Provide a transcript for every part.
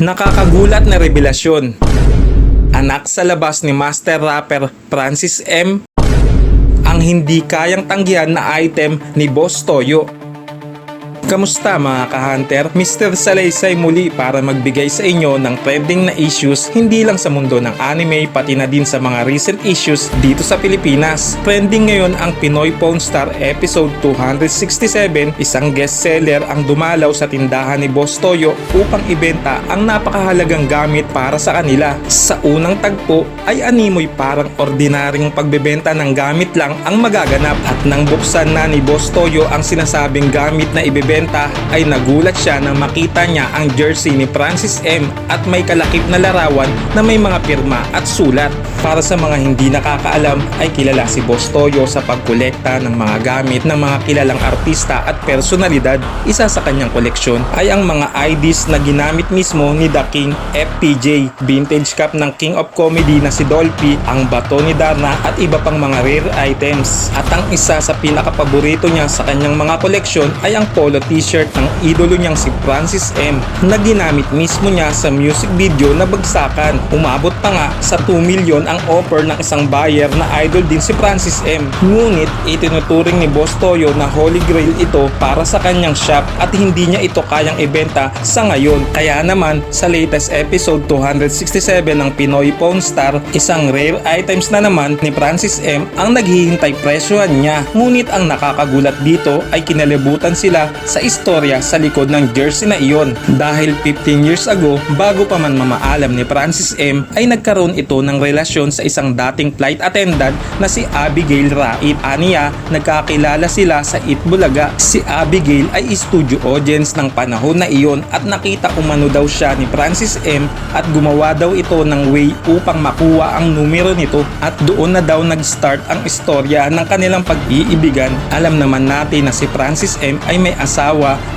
Nakakagulat na revelasyon. Anak sa labas ni Master Rapper Francis M. Ang hindi kayang tanggihan na item ni Boss Toyo. Kamusta mga ka-hunter? Mr. Salaysay muli para magbigay sa inyo ng trending na issues hindi lang sa mundo ng anime pati na din sa mga recent issues dito sa Pilipinas. Trending ngayon ang Pinoy Pawn Star episode 267, isang guest seller ang dumalaw sa tindahan ni Boss Toyo upang ibenta ang napakahalagang gamit para sa kanila. Sa unang tagpo ay animoy parang ordinaryong pagbebenta ng gamit lang ang magaganap at nang buksan na ni Boss Toyo ang sinasabing gamit na ibebenta ay nagulat siya nang makita niya ang jersey ni Francis M at may kalakip na larawan na may mga pirma at sulat. Para sa mga hindi nakakaalam ay kilala si Boss Toyo sa pagkolekta ng mga gamit ng mga kilalang artista at personalidad. Isa sa kanyang koleksyon ay ang mga IDs na ginamit mismo ni The King FPJ, vintage cup ng King of Comedy na si Dolphy, ang bato ni Darna at iba pang mga rare items. At ang isa sa pinakapaborito niya sa kanyang mga koleksyon ay ang polo t-shirt ng idolo niyang si Francis M na ginamit mismo niya sa music video na bagsakan. Umabot pa nga sa 2 million ang offer ng isang buyer na idol din si Francis M. Ngunit itinuturing ni Boss Toyo na holy grail ito para sa kanyang shop at hindi niya ito kayang ibenta sa ngayon. Kaya naman sa latest episode 267 ng Pinoy Pawn Star, isang rare items na naman ni Francis M ang naghihintay presyohan niya. Ngunit ang nakakagulat dito ay kinalibutan sila sa istorya sa likod ng jersey na iyon. Dahil 15 years ago, bago pa man mamaalam ni Francis M ay nagkaroon ito ng relasyon sa isang dating flight attendant na si Abigail Rait. Aniya, nagkakilala sila sa Itbulaga. Si Abigail ay studio audience ng panahon na iyon at nakita umano daw siya ni Francis M at gumawa daw ito ng way upang makuha ang numero nito at doon na daw nag-start ang istorya ng kanilang pag-iibigan. Alam naman natin na si Francis M ay may asawa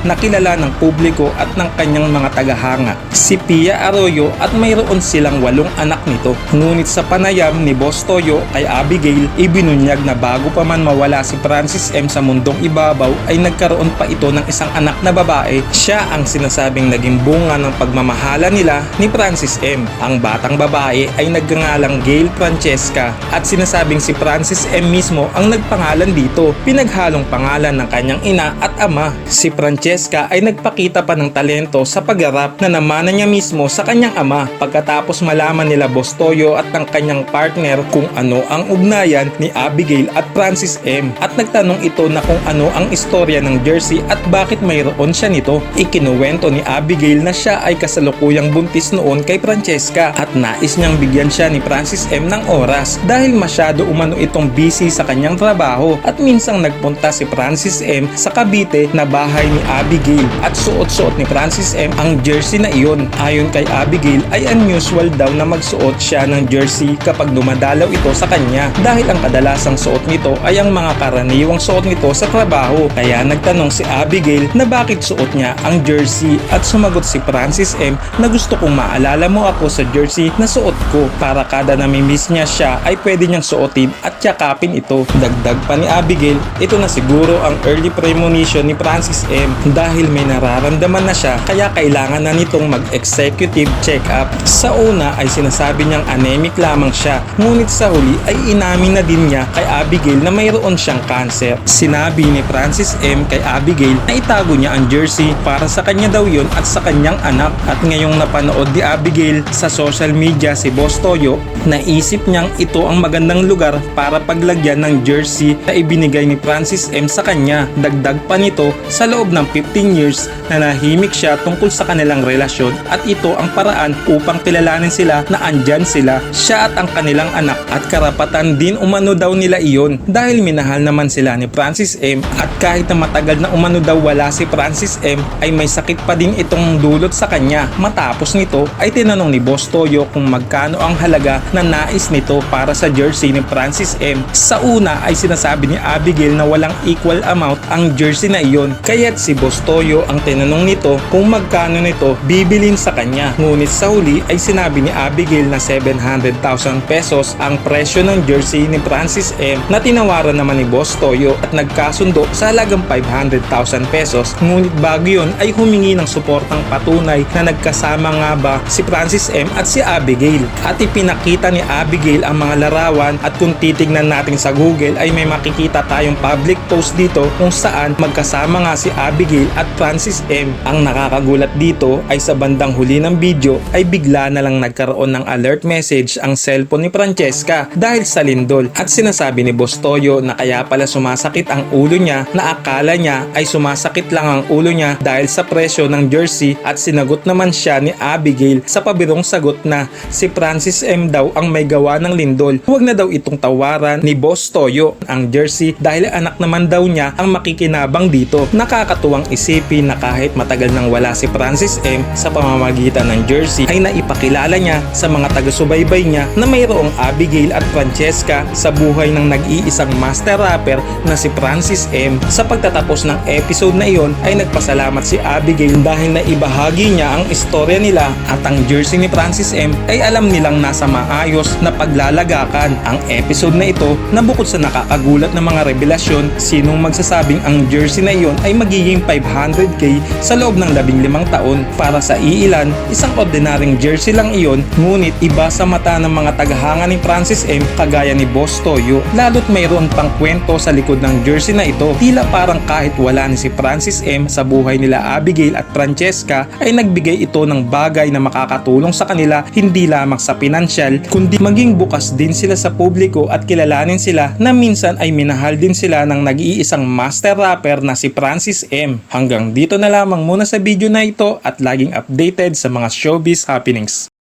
na kilala ng publiko at ng kanyang mga tagahanga, si Pia Arroyo at mayroon silang walong anak nito. Ngunit sa panayam ni Boss Toyo kay Abigail, ibinunyag na bago pa man mawala si Francis M sa mundong ibabaw ay nagkaroon pa ito ng isang anak na babae. Siya ang sinasabing naging bunga ng pagmamahala nila ni Francis M. Ang batang babae ay nagngangalang Gail Francesca at sinasabing si Francis M mismo ang nagpangalan dito. Pinaghalong pangalan ng kanyang ina at ama. Si Francesca ay nagpakita pa ng talento sa pagharap na namana niya mismo sa kanyang ama pagkatapos malaman nila Boss Toyo at ng kanyang partner kung ano ang ugnayan ni Abigail at Francis M. At nagtanong ito na kung ano ang istorya ng jersey at bakit mayroon siya nito. Ikinuwento ni Abigail na siya ay kasalukuyang buntis noon kay Francesca at nais niyang bigyan siya ni Francis M ng oras dahil masyado umano itong busy sa kanyang trabaho at minsang nagpunta si Francis M sa Cavite na bahay ni Abigail at suot-suot ni Francis M ang jersey na iyon. Ayon kay Abigail ay unusual daw na magsuot siya ng jersey kapag dumadalaw ito sa kanya dahil ang kadalasang suot nito ay ang mga karaniwang suot nito sa trabaho. Kaya nagtanong si Abigail na bakit suot niya ang jersey at sumagot si Francis M na gusto kong maalala mo ako sa jersey na suot ko para kada namimiss niya siya ay pwede niyang suotin at yakapin ito. Dagdag pa ni Abigail, ito na siguro ang early premonition ni Francis M dahil may nararamdaman na siya kaya kailangan na nitong mag-executive check-up. Sa una ay sinasabi niyang anemic lamang siya ngunit sa huli ay inamin na din niya kay Abigail na mayroon siyang cancer. Sinabi ni Francis M kay Abigail na itago niya ang jersey para sa kanya daw yun at sa kanyang anak at ngayong napanood ni Abigail sa social media si Boss Toyo naisip niyang ito ang magandang lugar para paglagyan ng jersey na ibinigay ni Francis M sa kanya. Dagdag pa nito sa loob ng 15 years na nahimik siya tungkol sa kanilang relasyon at ito ang paraan upang kilalanin sila na andyan sila, siya at ang kanilang anak at karapatan din umano daw nila iyon dahil minahal naman sila ni Francis M at kahit na matagal na umano daw wala si Francis M ay may sakit pa din itong dulot sa kanya. Matapos nito ay tinanong ni Boss Toyo kung magkano ang halaga na nais nito para sa jersey ni Francis M. Sa una ay sinasabi ni Abigail na walang equal amount ang jersey na iyon kaya Kaya't si Boss Toyo ang tinanong nito kung magkano nito bibilin sa kanya. Ngunit sa huli ay sinabi ni Abigail na 700,000 pesos ang presyo ng jersey ni Francis M na tinawaran naman ni Boss Toyo at nagkasundo sa halagang 500,000 pesos. Ngunit bago yun ay humingi ng suportang patunay na nagkasama nga ba si Francis M at si Abigail. At ipinakita ni Abigail ang mga larawan at kung titignan natin sa Google ay may makikita tayong public post dito kung saan magkasama nga si Abigail at Francis M. Ang nakakagulat dito ay sa bandang huli ng video ay bigla na lang nagkaroon ng alert message ang cellphone ni Francesca dahil sa lindol at sinasabi ni Boss Toyo na kaya pala sumasakit ang ulo niya na akala niya ay sumasakit lang ang ulo niya dahil sa presyo ng jersey at sinagot naman siya ni Abigail sa pabirong sagot na si Francis M daw ang may gawa ng lindol. Huwag na daw itong tawaran ni Boss Toyo ang jersey dahil anak naman daw niya ang makikinabang dito. Nakakatuwang isipin na kahit matagal nang wala si Francis M sa pamamagitan ng jersey ay naipakilala niya sa mga taga-subaybay niya na mayroong Abigail at Francesca sa buhay ng nag-iisang master rapper na si Francis M. Sa pagtatapos ng episode na iyon ay nagpasalamat si Abigail dahil na ibahagi niya ang istorya nila at ang jersey ni Francis M ay alam nilang nasa maayos na paglalagakan. Ang episode na ito na bukod sa nakakagulat na mga revelasyon, sinong magsasabing ang jersey na iyon ay magiging 500k sa loob ng 15 taon. Para sa iilan, isang ordinaryong jersey lang iyon ngunit iba sa mata ng mga tagahanga ni Francis M kagaya ni Boss Toyo. Lalo't mayroon pang kwento sa likod ng jersey na ito. Tila parang kahit wala ni si Francis M sa buhay nila Abigail at Francesca ay nagbigay ito ng bagay na makakatulong sa kanila hindi lamang sa pinansyal kundi maging bukas din sila sa publiko at kilalanin sila na minsan ay minahal din sila ng nag-iisang master rapper na si Francis M. Hanggang dito na lamang muna sa video na ito at laging updated sa mga showbiz happenings.